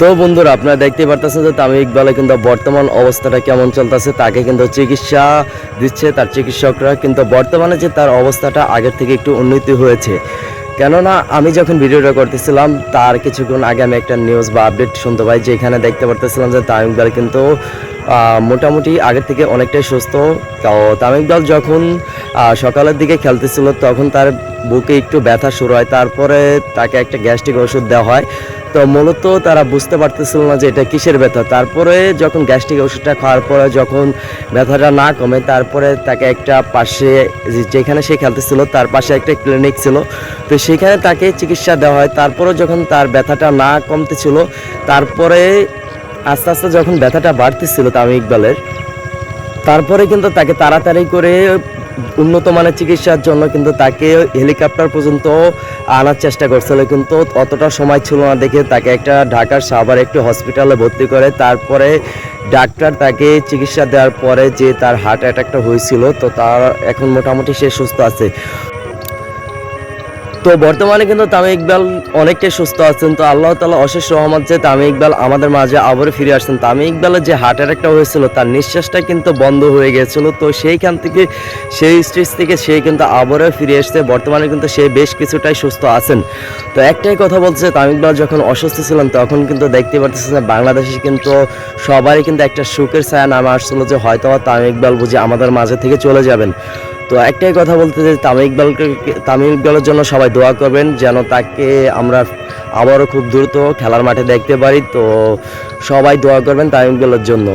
তো বন্ধুরা, আপনারা দেখতে পারতেছেন যে তামিম ইকবালে কিন্তু বর্তমান অবস্থাটা কেমন চলতেছে, তাকে কিন্তু চিকিৎসা দিচ্ছে, তার চিকিৎসকরা কিন্তু বর্তমানে যে তার অবস্থাটা আগের থেকে একটু উন্নতি হয়েছে। কেননা, আমি যখন ভিডিওটা করতেছিলাম, তার কিছুক্ষণ আগে আমি একটা নিউজ বা আপডেট শুনতে পাই, যেখানে দেখতে পারতেছিলাম যে তামিম ইকবাল কিন্তু মোটামুটি আগের থেকে অনেকটাই সুস্থ। তো তামিম ইকবাল যখন সকালের দিকে খেলতেছিল, তখন তার বুকে একটু ব্যথা শুরু হয়, তারপরে তাকে একটা গ্যাস্ট্রিক ওষুধ দেওয়া হয়। তো মূলত তারা বুঝতে পারতেছিল না যে এটা কিসের ব্যথা। তারপরে যখন গ্যাস্ট্রিক ওষুধটা খাওয়ার পরে যখন ব্যথাটা না কমে, তারপরে তাকে একটা পাশে যেখানে সে খেলতেছিল, তার পাশে একটা ক্লিনিক ছিল। তো সেখানে তাকে চিকিৎসা দেওয়া হয়। তারপরে যখন তার ব্যথাটা না কমতেছিল, তারপরে আস্তে আস্তে যখন ব্যথাটা বাড়তেছিল তামিম ইকবালের, তারপরে কিন্তু তাকে তাড়াতাড়ি করে উন্নত মানের চিকিৎসার জন্য কিন্তু তাকে হেলিকপ্টার পর্যন্ত আনার চেষ্টা করছিল, কিন্তু অতটা সময় ছিল না দেখে তাকে একটা ঢাকার সাভার একটি হসপিটালে ভর্তি করে, তারপরে ডাক্তার তাকে চিকিৎসা দেওয়ার পরে যে তার হার্ট অ্যাটাকটা হয়েছিল, তো তার এখন মোটামুটি সে সুস্থ আছে। তো বর্তমানে কিন্তু তামিম ইকবাল অনেকটাই সুস্থ আছেন, তো আল্লাহ তালা অশেষ রহমত যে তামিম ইকবাল আমাদের মাঝে আবারও ফিরে আসছেন। তামিম ইকবালের যে হার্ট অ্যাটাকটা হয়েছিল, তার নিঃশ্বাসটা কিন্তু বন্ধ হয়ে গেছিল তো সেইখান থেকে, সেই স্টেজ থেকে সে কিন্তু আবারও ফিরে এসছে। বর্তমানে কিন্তু সে বেশ কিছুটাই সুস্থ আছেন। তো একটাই কথা বলছে তামিম ইকবাল যখন অসুস্থ ছিলেন, তখন কিন্তু দেখতে যে বাংলাদেশে কিন্তু সবারই কিন্তু একটা সুখের ছায়া নামে আসছিল যে হয়তো তামিম ইকবাল বুঝি আমাদের মাঝে থেকে চলে যাবেন। তো একটাই কথা বলতে যে তামিম ইকবালকে, তামিম ইকবালের জন্য সবাই দোয়া করবেন যেন তাকে আমরা আবারও খুব দ্রুত খেলার মাঠে দেখতে পারি। তো সবাই দোয়া করবেন তামিম ইকবালের জন্য।